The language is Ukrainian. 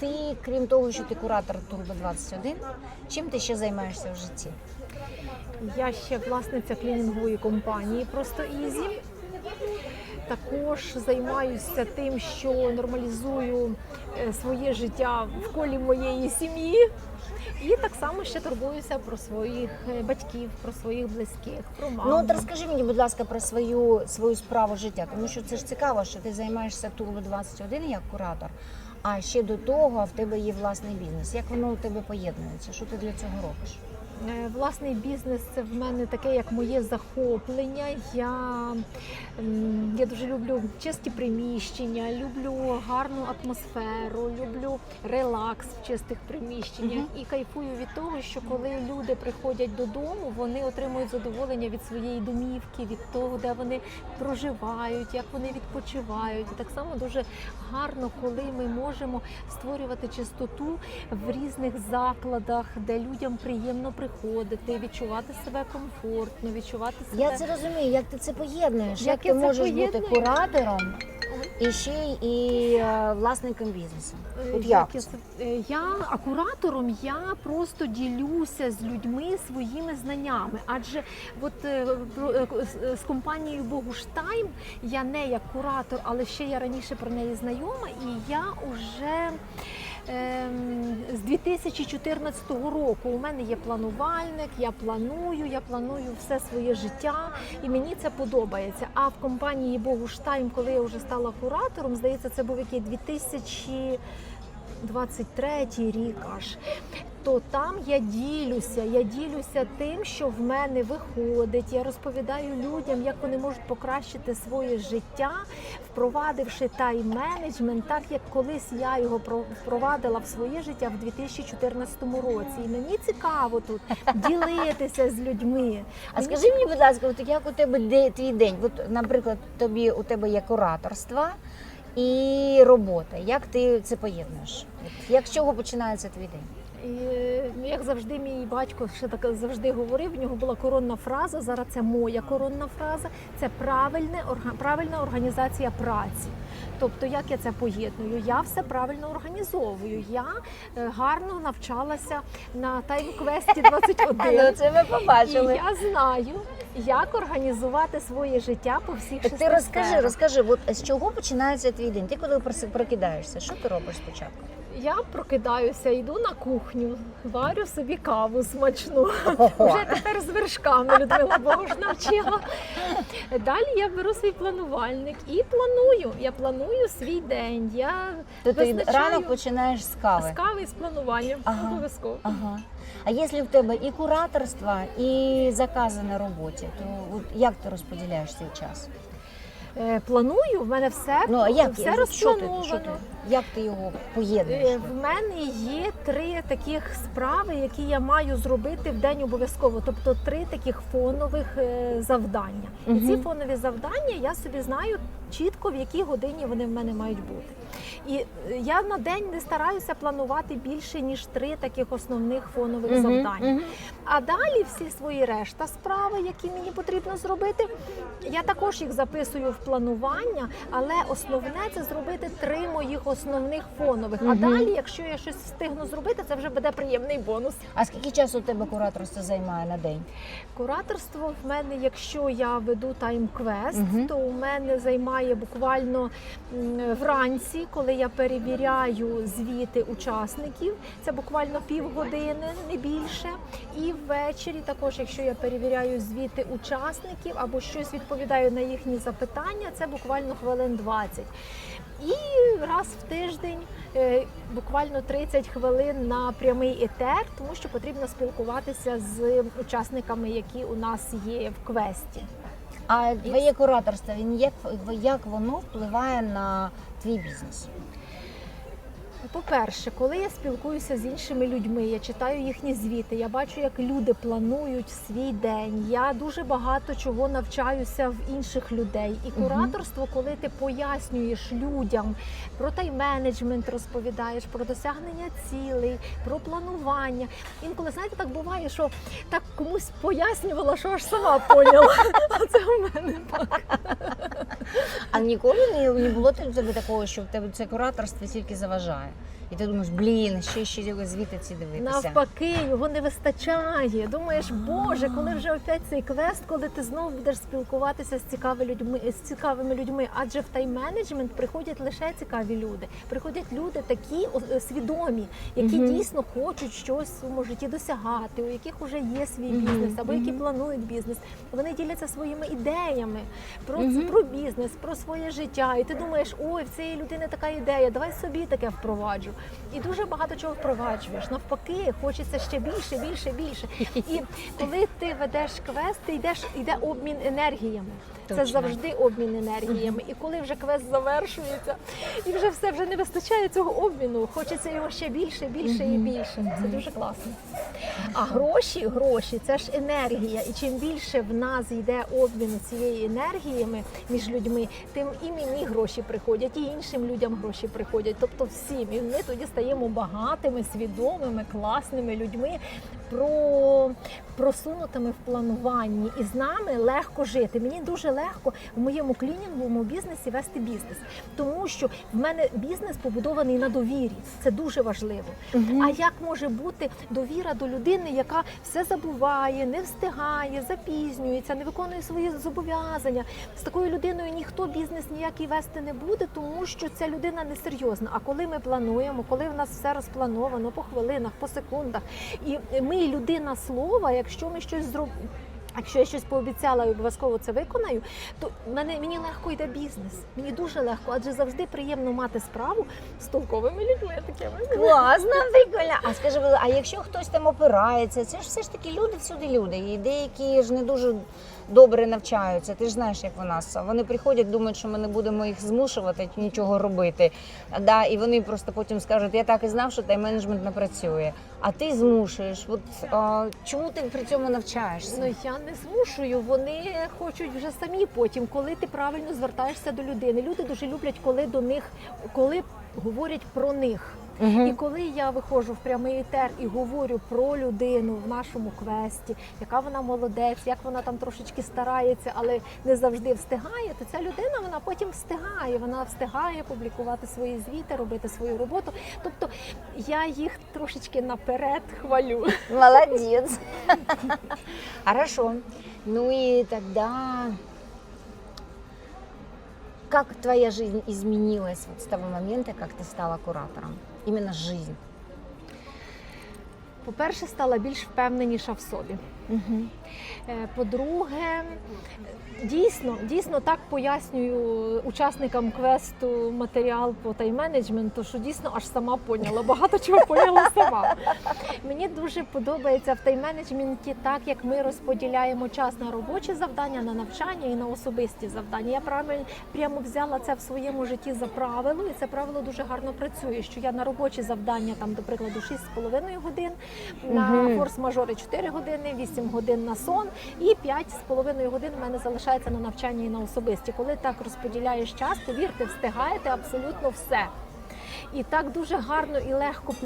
ти, крім того, що ти куратор Турбо 21, чим ти ще займаєшся в житті? Я ще власниця клінінгової компанії Просто Ізі. Також займаюся тим, що нормалізую е, своє життя в колі моєї сім'ї. І так само ще турбуюся про своїх е, батьків, про своїх близьких, про маму. Ну от розкажи мені, будь ласка, про свою свою справу життя, тому що це ж цікаво, що ти займаєшся Турбо 21 як куратор, а ще до того в тебе є власний бізнес. Як воно у тебе поєднується? Що ти для цього робиш? Е, Власний бізнес це в мене таке, як моє захоплення. Я, я дуже люблю чисті приміщення, люблю гарну атмосферу, люблю релакс в чистих приміщеннях і кайфую від того, що коли люди приходять додому, вони отримують задоволення від своєї домівки, від того, де вони проживають, як вони відпочивають. І так само дуже гарно, коли ми можемо створювати чистоту в різних закладах, де людям приємно приходити, відчувати себе комфортно, відчувати себе. Я це розумію, як ти це поєднуєш? Як, Як ти можеш бути куратором і ще й і е, власником бізнесу? Е, От як я е, Я а куратором я просто ділюся з людьми своїми знаннями. Адже от е, з- компанією Богуштайм я не як куратор, але ще я раніше про неї знайома, і я вже. Ем, З 2014 року у мене є планувальник, я планую, я планую все своє життя, і мені це подобається. А в компанії Богуштайм, коли я вже стала куратором, здається, це був який 2000 23 рік аж. То там я ділюся, я ділюся тим, що в мене виходить. Я розповідаю людям, як вони можуть покращити своє життя, впровадивши тайм-менеджмент, так як колись я його про- впровадила в своє життя в 2014 році. І мені цікаво тут ділитися з людьми. А Мені скажи мені, будь ласка, от як у тебе де твій день? От, наприклад, тобі у тебе є кураторство і робота. Як ти це поєднуєш? Як з чого починається твій день? І, ну, як завжди, мій батько ще так завжди говорив. В нього була коронна фраза. Зараз це моя коронна фраза. Це правильне орга- правильна організація праці. Тобто, як я це поєдную? Я все правильно організовую. Я е, гарно навчалася на тайм-квесті 21. Ну, це ми І побачили. я знаю, як організувати своє життя по всіх шести ти розкажи, розкажи, от з чого починається твій день? Ти коли прокидаєшся, що ти робиш спочатку? Я прокидаюся, йду на кухню, варю собі каву смачну. Вже тепер з вершками Людмила Богуш навчила. Далі я беру свій планувальник і планую. Я планую свій день. Я То ти ранок починаєш з кави. з кави і з плануванням. Ага. Обов'язково. Ага. А якщо в тебе і кураторство, і закази на роботі, то як ти розподіляєш цей час? Е, Планую, в мене все, Ну а як все що ти, розплановано. що ти, як ти його Е, поєднуєш? В мене є три таких справи, які я маю зробити в день обов'язково. Тобто три таких фонових е, завдання. І ці фонові завдання я собі знаю чітко, в якій годині вони в мене мають бути. І е, я на день не стараюся планувати більше ніж три таких основних фонових Мгм, завдання. мгм. А далі всі свої решта справи, які мені потрібно зробити, я також їх записую в планування, але основне це зробити три моїх основних фонових. А далі, якщо я щось встигну зробити, це вже буде приємний бонус. А скільки часу у тебе кураторство займає на день? Кураторство в мене, якщо я веду тайм-квест, Мгм. то у мене займає буквально вранці, коли я перевіряю звіти учасників. Це буквально півгодини, не більше. І ввечері, також, якщо я перевіряю звіти учасників або щось відповідаю на їхні запитання, це буквально хвилин 20. І раз в тиждень е, буквально 30 хвилин на прямий етер, тому що потрібно спілкуватися з учасниками, які у нас є в квесті. А твоє кураторство, він як, як воно впливає на твій бізнес? По-перше, коли я спілкуюся з іншими людьми, я читаю їхні звіти, я бачу, як люди планують свій день. Я дуже багато чого навчаюся в інших людей. І кураторство, коли ти пояснюєш людям про тайм-менеджмент, розповідаєш про досягнення цілей, про планування. Інколи знаєте, так буває, що так комусь пояснювала, що аж сама поняла. А це в мене так. А ніколи не, було тобі такого, що в тебе це кураторство тільки заважає? І ти думаєш, блін, ще ще звідти ці дивитися. Навпаки, його не вистачає. Думаєш, Боже, коли вже опять цей квест, коли ти знову будеш спілкуватися з цікавими людьми, з цікавими людьми. Адже в тайм-менеджмент приходять лише цікаві люди. Приходять люди такі е, свідомі, які Мгм. дійсно хочуть щось в своєму житті досягати, у яких вже є свій бізнес або які мгм. планують бізнес. Вони діляться своїми ідеями про, Мгм. про бізнес, про своє життя. І ти думаєш, ой, в цієї людини така ідея, давай собі таке впроваджу. І дуже багато чого впроваджуєш. Навпаки, хочеться ще більше, більше, більше. І коли ти ведеш квест, ти йдеш, йде обмін енергіями. Це завжди обмін енергіями. І коли вже квест завершується, і вже все вже не вистачає цього обміну, хочеться його ще більше, більше і більше. Це дуже класно. А гроші, гроші це ж енергія. І чим більше в нас йде обміну цієї енергіями між людьми, тим і мені гроші приходять, і іншим людям гроші приходять. Тобто всім. І ми тоді стаємо багатими, свідомими, класними людьми, про просунутими в плануванні. І з нами легко жити. Мені дуже легко в моєму клінінговому бізнесі вести бізнес, тому що в мене бізнес побудований на довірі. Це дуже важливо. А як може бути довіра до людини, яка все забуває, не встигає, запізнюється, не виконує свої зобов'язання? З такою людиною ніхто бізнес ніякий вести не буде, тому що ця людина несерйозна. А коли ми плануємо, коли в нас все розплановано по хвилинах, по секундах, і ми людина слова, якщо ми щось зробимо. Якщо я щось пообіцяла і обов'язково це виконаю, то мене мені легко йде бізнес. Мені дуже легко, адже завжди приємно мати справу з толковими людьми такими. Класно, прикольно. А скажи, а якщо хтось там опирається, це ж все ж таки люди всюди люди. І деякі ж не дуже добре навчаються. Ти ж знаєш, як у нас. Вони приходять, думають, що ми не будемо їх змушувати нічого робити. Да, і вони просто потім скажуть, я так і знав, що тайм-менеджмент не працює. А ти змушуєш. От а, чому ти при цьому навчаєшся? Ну я не змушую. Вони хочуть вже самі потім, коли ти правильно звертаєшся до людини. Люди дуже люблять, коли до них, коли говорять про них. І коли я виходжу в прямий етер і говорю про людину в нашому квесті, яка вона молодець, як вона там трошечки старається, але не завжди встигає, то ця людина вона потім встигає. Вона встигає публікувати свої звіти, робити свою роботу. Тобто я їх трошечки наперед хвалю. Молодец. Хорошо. Ну и тогда как твоя жизнь изменилась вот с того момента, как ты стала куратором? Именно жизнь. По-перше, стала більш впевненіша в собі. Е, По-друге, дійсно, дійсно так пояснюю учасникам квесту матеріал по тайм-менеджменту, що дійсно аж сама поняла. Багато чого поняла сама. Мені дуже подобається в тайм-менеджменті так, як ми розподіляємо час на робочі завдання, на навчання і на особисті завдання. Я правильно прямо взяла це в своєму житті за правило, і це правило дуже гарно працює. Що я на робочі завдання, там, до прикладу, 6,5 годин, на форс-мажори 4 години, 8 годин на сон і 5,5 годин в мене залишається на навчання і на особисті. Коли так розподіляєш час, повірте, встигаєте абсолютно все. І так дуже гарно і легко